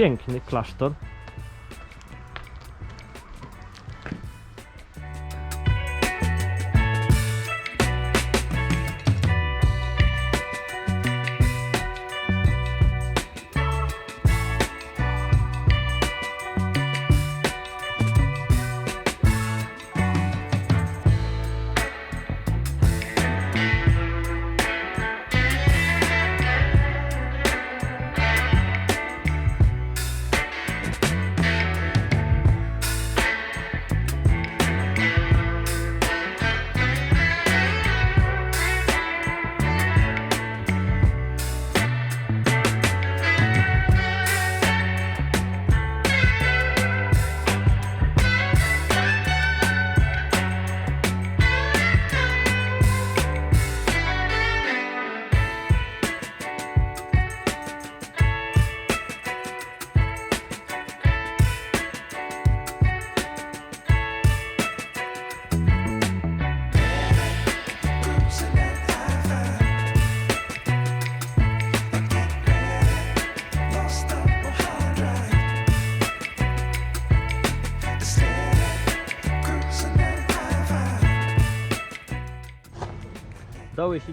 Piękny klasztor.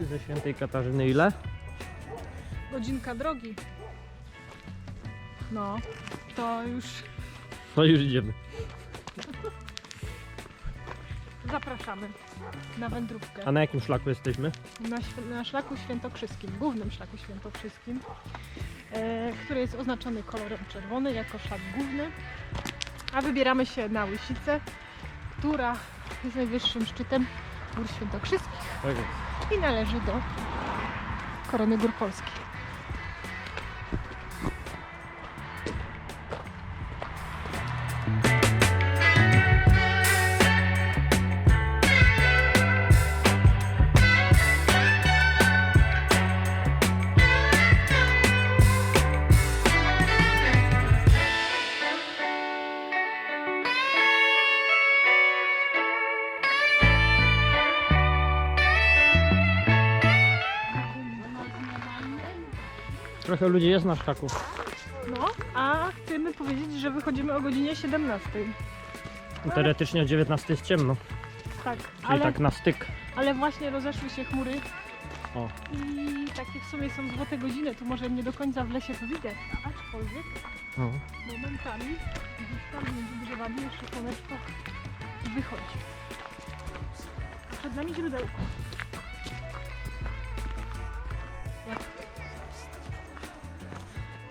Łysicy ze Świętej Katarzyny ile? Godzinka drogi. No, to już No już idziemy. zapraszamy na wędrówkę. A na jakim szlaku jesteśmy? Na, św- na szlaku świętokrzyskim, głównym szlaku świętokrzyskim, e, który jest oznaczony kolorem czerwony jako szlak główny. A wybieramy się na Łysicę, która jest najwyższym szczytem Gór Świętokrzyskich Tak jest. I należy do Korony Gór Polskich. Trochę ludzi jest na szlaku. No, a chcemy powiedzieć, że wychodzimy o godzinie 17. Teoretycznie o 19 jest ciemno, Tak, czyli ale, tak na styk. ale właśnie rozeszły się chmury O. i takie w sumie są złote godziny. Tu może nie do końca w lesie to widać, aczkolwiek No. momentami gdzieś tam między drzewami jeszcze słoneczko wychodzi. Przed nami źródełko.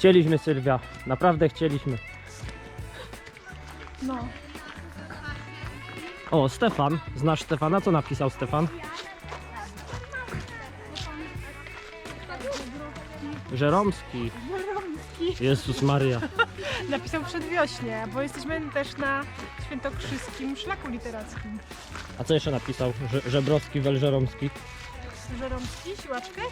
Chcieliśmy Sylwia, naprawdę chcieliśmy. no, O, Stefan. Znasz Stefana? Co napisał Stefan? Żeromski. Żeromski Jezus Maria. napisał przedwiośnie, bo jesteśmy też na świętokrzyskim szlaku literackim. A co jeszcze napisał? Że, Żebrowski, Welżeromski. Żeromski, siłaczkę,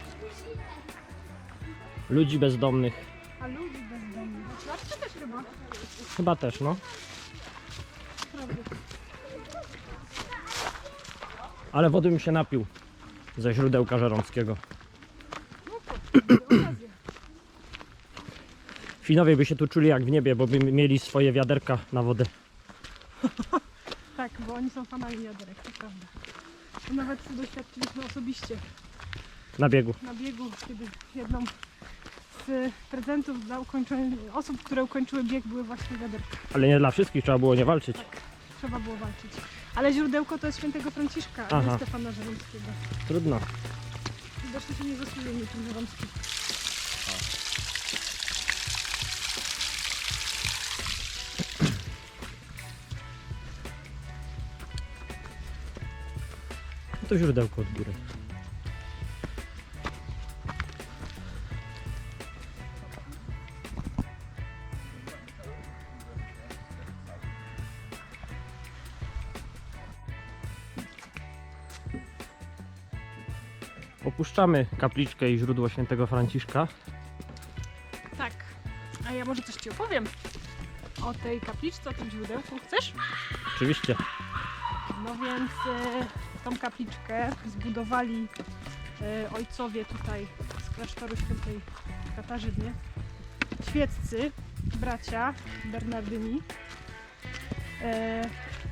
Ludzi bezdomnych. A ludzi bezdomnych. Siłaczkę też chyba. Chyba też, no. Ale wody mi się napił. Ze źródełka żeromskiego. Finowie by się tu czuli jak w niebie, bo by mieli swoje wiaderka na wodę. Tak, bo oni są fanami jaderek, to prawda. Nawet doświadczyliśmy osobiście Na biegu. na biegu, kiedy jedną z prezentów dla osób, które ukończyły bieg były właśnie wiaderka. Ale nie dla wszystkich, trzeba było nie walczyć. Trzeba było walczyć. Ale źródełko to jest świętego Franciszka, a nie. Stefana Żeromskiego. Trudno. Widocznie się nie zasłużył niczym Żeromski. No to źródełko od góry. Opuszczamy kapliczkę i źródło świętego Franciszka. Tak. A ja może coś Ci opowiem o tej kapliczce, o tym źródełku. Chcesz? Oczywiście. No więc e, tą kapliczkę zbudowali e, ojcowie tutaj z klasztoru świętej Katarzyny, świeccy bracia Bernardyni. E,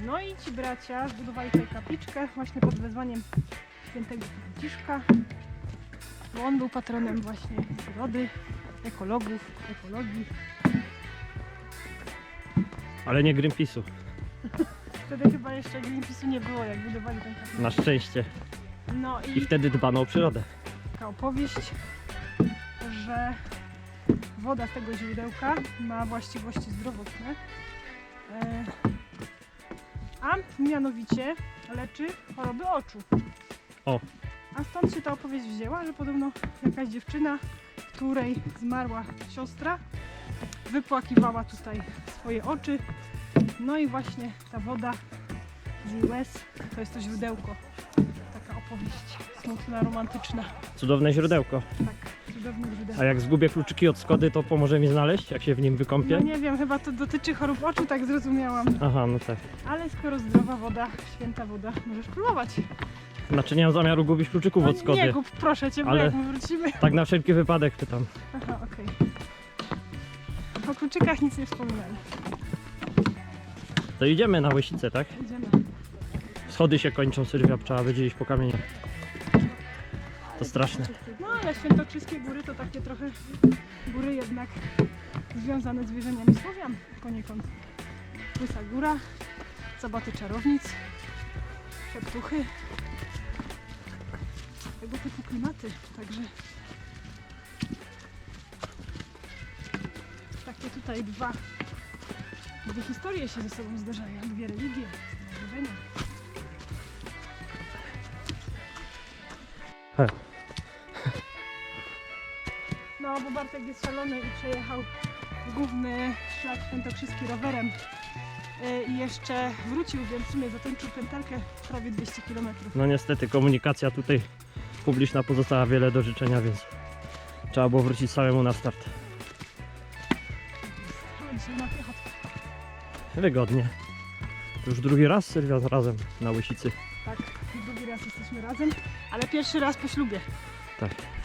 no i ci bracia zbudowali tutaj kapliczkę właśnie pod wezwaniem świętego Franciszka, bo on był patronem właśnie przyrody, ekologów, ekologii. Ale nie Greenpeace'u. Wtedy chyba jeszcze Greenpeace'u nie było, jak budowali tę kapliczkę. Na szczęście. No I i wtedy dbano o przyrodę. taka opowieść, że woda z tego źródełka ma właściwości zdrowotne. E, A mianowicie leczy choroby oczu. O. A stąd się ta opowieść wzięła, że podobno jakaś dziewczyna, której zmarła siostra, wypłakiwała tutaj swoje oczy. No i właśnie ta woda z łez to jest to źródełko. Taka opowieść smutna, romantyczna. Cudowne źródełko. Tak, cudowny źródełko. A jak zgubię kluczyki od Skody, to pomoże mi znaleźć, jak się w nim wykąpię? No nie wiem, chyba to dotyczy chorób oczu, tak zrozumiałam. Aha, no tak. Ale skoro zdrowa woda, święta woda, możesz próbować. Znaczy nie mam zamiaru gubić kluczyków od Skody. nie kup, proszę cię, bo Ale- jak my wrócimy. Tak na wszelki wypadek pytam. Aha, okej. O kluczykach nic nie wspominali. To idziemy na Łysicę, tak? Idziemy. Schody się kończą, Sylwia, trzeba będzie iść po kamieniach. To straszne. No ale świętokrzyskie góry to takie trochę góry jednak związane z wierzeniami Słowian poniekąd. Łysa Góra, Soboty Czarownic, Szeptuchy. Klimaty, także takie tutaj dwa dwie historie się ze sobą zderzają, dwie religie, wierzenia. He. No, bo Bartek jest szalony i przejechał główny szlak świętokrzyski rowerem yy, i jeszcze wrócił, więc w sumie zatańczył pętelkę prawie 200 km. No niestety komunikacja tutaj publiczna pozostała wiele do życzenia, więc trzeba było wrócić samemu na start. Wygodnie. To Już drugi raz Sylwia razem na Łysicy. Tak, drugi raz jesteśmy razem, ale pierwszy raz po ślubie. Tak.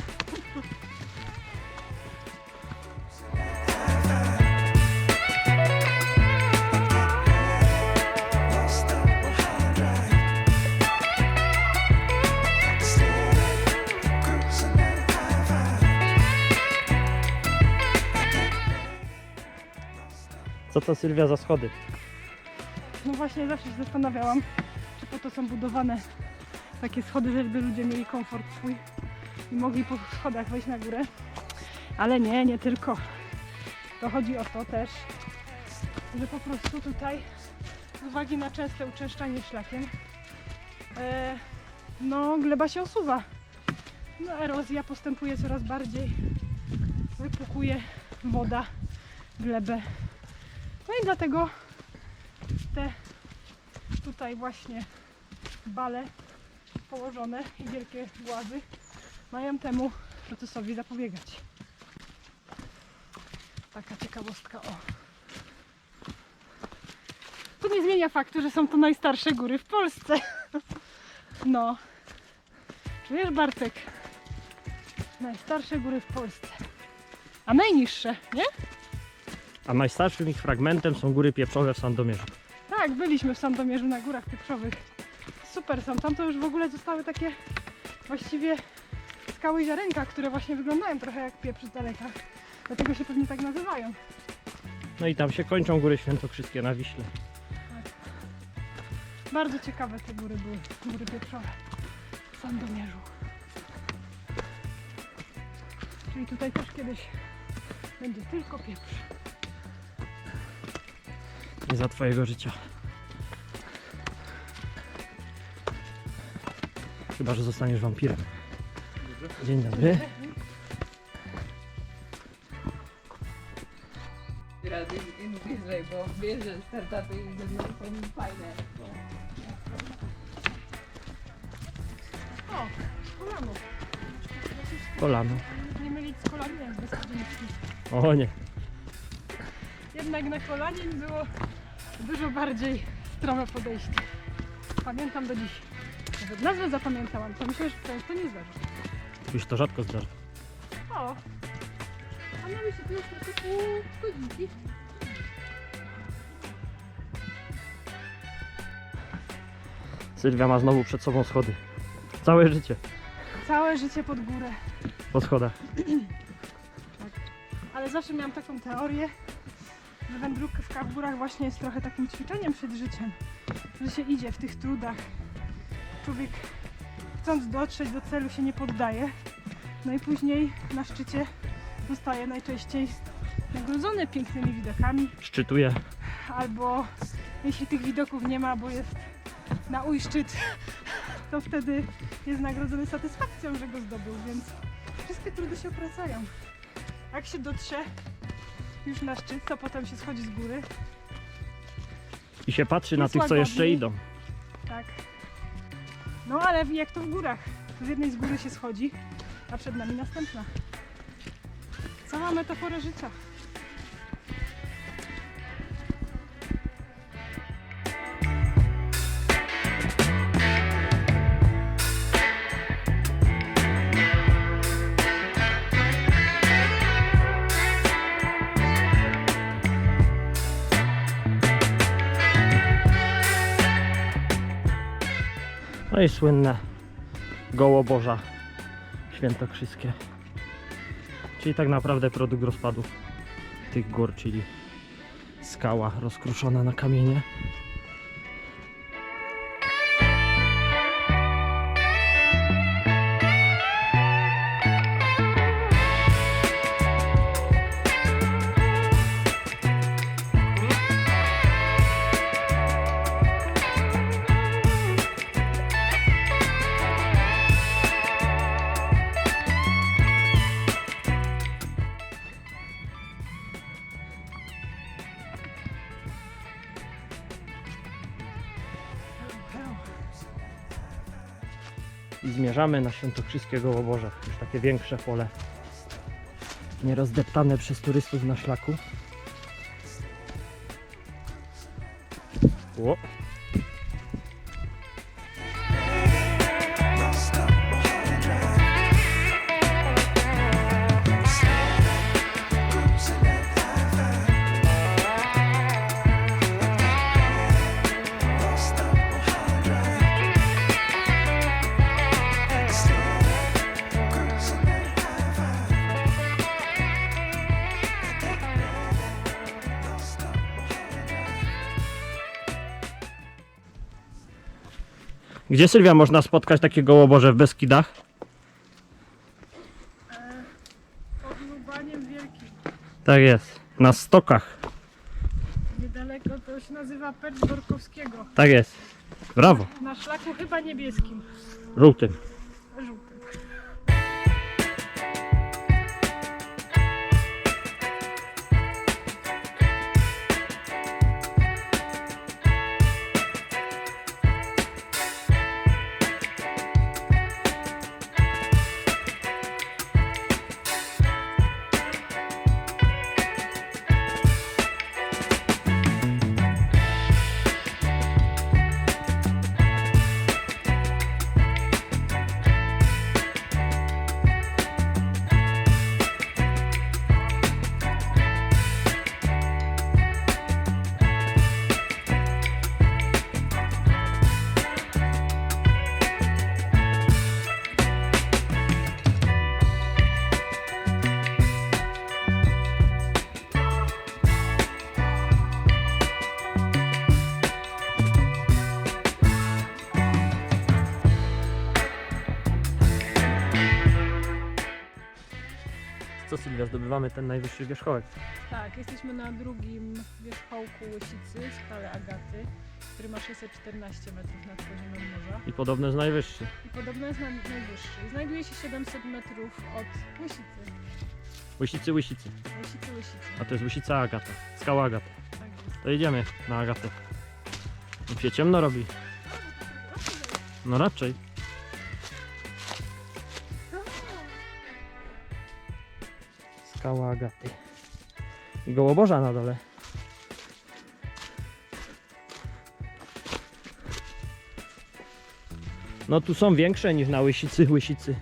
Co to Sylwia za schody? No właśnie zawsze się zastanawiałam, czy po to są budowane takie schody, żeby ludzie mieli komfort swój i mogli po schodach wejść na górę. Ale nie, nie tylko. To chodzi o to też, że po prostu tutaj z uwagi na częste uczęszczanie szlakiem e, no gleba się osuwa. No erozja postępuje coraz bardziej. Wypukuje woda glebę. No i dlatego te tutaj właśnie bale położone i wielkie głazy mają temu procesowi zapobiegać. Taka ciekawostka o. To nie zmienia faktu, że są to najstarsze góry w Polsce. No. Czujesz Bartek? Najstarsze góry w Polsce. A najniższe, nie? A najstarszym ich fragmentem są góry pieprzowe w Sandomierzu. Tak, byliśmy w Sandomierzu na górach pieprzowych. Super są. Tam to już w ogóle zostały takie właściwie skały ziarenka, które właśnie wyglądają trochę jak pieprz z daleka. Dlatego się pewnie tak nazywają. No i tam się kończą góry świętokrzyskie na Wiśle. Bardzo ciekawe te góry były, góry pieprzowe w Sandomierzu. Czyli tutaj też kiedyś będzie tylko pieprz. Nie za twojego życia. Chyba, że zostaniesz wampirem. Dzień dobry. razy bliżej, bo wiesz, że startupy są fajne. O, kolano. Kolano. Nie mylić z kolaniem bez. O nie. Jednak na kolanie było dużo bardziej strome podejście. Pamiętam do dziś. Nawet nazwę zapamiętałam, to myślę, że często nie zdarza. Już to rzadko zdarza. O, A na Łysicy już tylko pół godzinki. Sylwia ma znowu przed sobą schody. Całe życie Całe życie pod górę. po schodach. Ale zawsze miałam taką teorię, że wędrówka w górach właśnie jest trochę takim ćwiczeniem przed życiem. Że się idzie w tych trudach. Człowiek chcąc dotrzeć do celu się nie poddaje. No i później na szczycie zostaje najczęściej nagrodzony pięknymi widokami. Szczytuje. Albo jeśli tych widoków nie ma, bo jest na uj szczyt, to wtedy jest nagrodzony satysfakcją, że go zdobył, więc wszystkie trudy się opłacają. Jak się dotrze już na szczyt, to potem się schodzi z góry. I się patrzy na Jest tych, co jeszcze idą. Tak. No ale jak to w górach. Z jednej z góry się schodzi, a przed nami następna. Cała metafora życia. No i słynne Gołoboża Świętokrzyskie. Czyli tak naprawdę produkt rozpadu tych gór, czyli skała rozkruszona na kamienie. I zmierzamy na Świętokrzyskie Gołoborze. Już takie większe pole. Nierozdeptane przez turystów na szlaku. O. Gdzie Sylwia można spotkać takie gołoborze w Beskidach? Pod Lubaniem Wielkim. Tak jest. Na stokach. Niedaleko to się nazywa Percz Borkowskiego. Tak jest. Brawo. Na szlaku chyba niebieskim. Żółtym. Zdobywamy ten najwyższy wierzchołek. Tak, jesteśmy na drugim wierzchołku Łysicy, skały Agaty, który ma 614 metrów nad poziomem morza I podobno jest najwyższy. i podobno jest na, najwyższy. Znajduje się 700 metrów od Łysicy. Łysicy, łysicy. Łysicy, Łysicy. A to jest łysica Agata. Skała Agata. Tak jest. To idziemy na Agatę. Tam się ciemno robi. No raczej. Skała Agaty. I gołoborza na dole. No tu są większe niż na łysicy, łysicy.